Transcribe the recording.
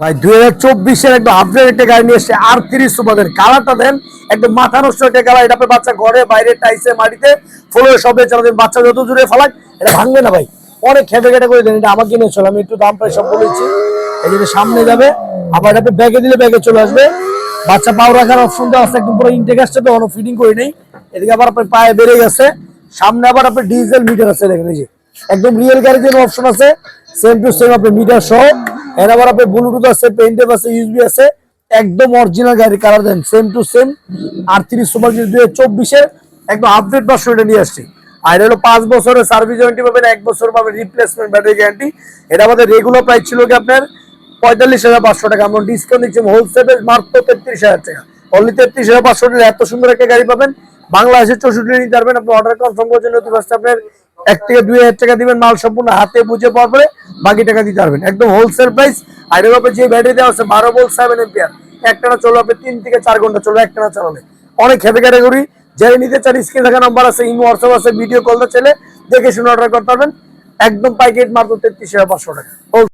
ভাই, দুই হাজার চব্বিশের একদম আপডেট একটা গাড়ি নিয়ে এসছে আর তিরিশ সুপাদের কালারটা দেন, একদম মাথা নষ্ট একটা কালার এটা বাচ্চা ঘরে, বাইরে টাইসে, মাটিতে ফ্লোরে সবে চালাতেন বাচ্চা যত জুড়ে ফেলাক, এটা ভাঙবে না ভাই। অনেক খেটে খেটে করে দেন, এটা আমাকে নিয়ে চলো। আমি একটু দাম প্রায় সব বলেছি এই যে সামনে যাবে, আবার এটা ব্যাগে দিলে ব্যাগে চলে আসবে। বাচ্চা পাও রাখার অপশন দেওয়া আছে, একদম পুরো ইনটেক আসছে তো, কোনো ফিটিং করে নেই। এদিকে আবার আপনার পায়ে বেড়ে গেছে। সামনে আবার আপনার ডিজেল মিটার আছে, দেখেন এই যে। একদম রিয়েল গাড়ির জন্য অপশন আছে সেম টু সেম আপনার মিটার সহ। এর আবার আপনার ব্লুটুথ আছে পেন্টেপ আছে ইউএসবি আছে, একদম অরিজিনাল গাড়ি colour then same to same আটত্রিশ সুপার দুই হাজার চব্বিশে একদম আপডেট এটা নিয়ে আসছি। আর হলো পাঁচ বছরের সার্ভিস ওয়ারেন্টি পাবেন, এক বছর পাবেন রিপ্লেসমেন্ট ব্যাটারি গ্যারান্টি এটা আমাদের রেগুলার প্রাইস ছিল কি আপনার? পঁয়তাল্লিশ হাজার পাঁচশো টাকা, আমরা ডিসকাউন্ট দিচ্ছি হোলসেলে মাত্র তেত্রিশ হাজার টাকা। অনলি তেত্রিশ হাজার পাঁচশো টাকা, এত সুন্দর একটা গাড়ি পাবেন। বাংলাদেশের চৌষট্টি নিতে পারবেন আপনি অর্ডার কনফার্ম করার জন্য আপনার, এক থেকে দুই হাজার টাকা দিবেন, মাল সম্পূর্ণ হাতে বুঝে পাওয়ার পরে বাকি টাকা দিতে পারবেন। একদম হোলসেল প্রাইস এর যে ব্যাটারি দেওয়া আছে, বারো বল সেভেন এম্পিয়ার একটানা চলবে আপনি তিন থেকে চার ঘণ্টা চলবে, একটানা চালালে। অনেক হেভি ক্যাটাগরি যারা নিতে চান স্ক্রিন থাকা নাম্বার আছে, ইমো হোয়াটসঅ্যাপ আছে ভিডিও কল চলে দেখে শুনে অর্ডার করতে পারবেন। একদম প্যাকেট মাত্র তেত্রিশ হাজার পাঁচশো টাকা।